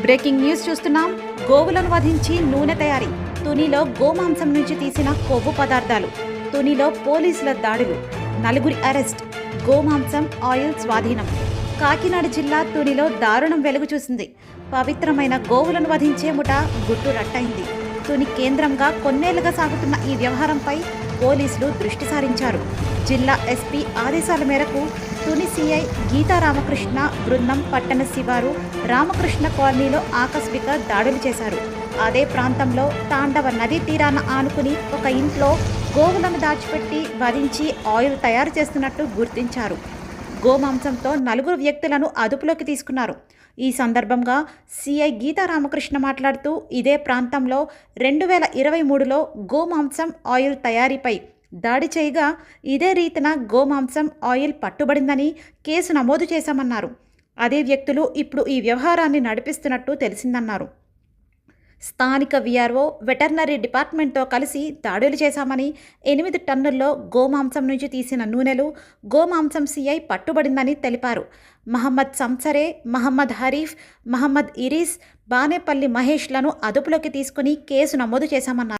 Breaking news చూస్తున్నాం. గోవులను వధించి నూనె తయారీ. తునిలో గోమాంసం నుంచి తీసిన కొవ్వు పదార్థాలు. తునిలో పోలీసుల దాడులు. నలుగురి అరెస్ట్. గోమాంసం ఆయిల్ స్వాధీనం. కాకినాడ జిల్లా తునిలో దారుణం వెలుగు చూసింది. పవిత్రమైన గోవులను వధించే ముఠ గుట్టు రట్టయింది తుని కేంద్రంగా కొన్నేళ్ళుగా సాగుతున్న ఈ వ్యవహారంపై పోలీసులు దృష్టి సారించారు. జిల్లా ఎస్పీ ఆదేశాల మేరకు తుని సిఐ గీతా రామకృష్ణ బృందం పట్టణ శివారు రామకృష్ణ కాలనీలో ఆకస్మిక దాడులు చేశారు. అదే ప్రాంతంలో తాండవ నదీ తీరాన ఆనుకుని ఒక ఇంట్లో గోవులను దాచిపెట్టి వధించి ఆయిల్ తయారు చేస్తున్నట్టు గుర్తించారు. గోమాంసంతో నలుగురు వ్యక్తులను అదుపులోకి తీసుకున్నారు. ఈ సందర్భంగా సిఐ గీతా రామకృష్ణ మాట్లాడుతూ ఇదే ప్రాంతంలో రెండు వేల ఇరవై మూడులో గోమాంసం ఆయిల్ తయారీపై దాడి చేయగా ఇదే రీతిన గోమాంసం ఆయిల్ పట్టుబడిందని కేసు నమోదు చేశామన్నారు. అదే వ్యక్తులు ఇప్పుడు ఈ వ్యవహారాన్ని నడిపిస్తున్నట్టు తెలిసిందన్నారు. స్థానిక విఆర్ఓ వెటర్నరీ డిపార్ట్మెంట్తో కలిసి దాడులు చేశామని ఎనిమిది టన్నుల్లో గోమాంసం నుంచి తీసిన నూనెలు గోమాంసం సిఐ పట్టుబడిందని తెలిపారు. మహమ్మద్ సంసరే మహమ్మద్ హరీఫ్ మహమ్మద్ ఇరీస్ బానేపల్లి మహేష్లను అదుపులోకి తీసుకుని కేసు నమోదు చేశామన్నారు.